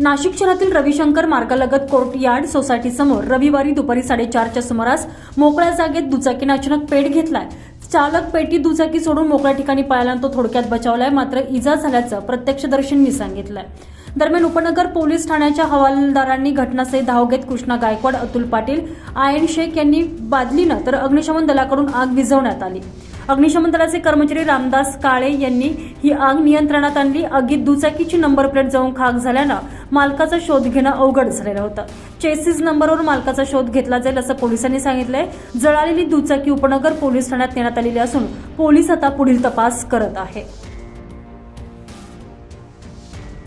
नाशिक शहरातील Ravishankar मार्गालगत courtyard society समोर रविवारी दुपारी साडेचारच्या सुमारास मोकळ्या जागेत दुचाकीने अचानक पेट घेतलाय. चालक पेटी दुचाकी सोडून मोकळ्या ठिकाणी पळाल्यानं तो थोडक्यात बचावलाय मात्र इजा झाल्याचं प्रत्यक्षदर्शींनी सांगितलंय. दरम्यान उपनगर पोलीस ठाण्याच्या हवालदारांनी घटनास्थळी धाव घेत कृष्णा गायकवाड अतुल पाटील आयन शेख यांनी बादलीनं तर अग्निशमन दलाकडून आग विझवण्यात आली. अग्निशमन दलाचे कर्मचारी रामदास काळे यांनी ही आग नियंत्रणात आणली. आगीत दुचाकीची नंबर प्लेट जाऊन खाक झाल्यानं मालकाचा शोध घेणं अवघड झालेलं होतं. चेसिस नंबरवर मालकाचा शोध घेतला जाईल असं पोलिसांनी सांगितलंय. जळालेली दुचाकी उपनगर पोलीस ठाण्यात नेण्यात आलेली असून पोलीस आता पुढील तपास करत आहे.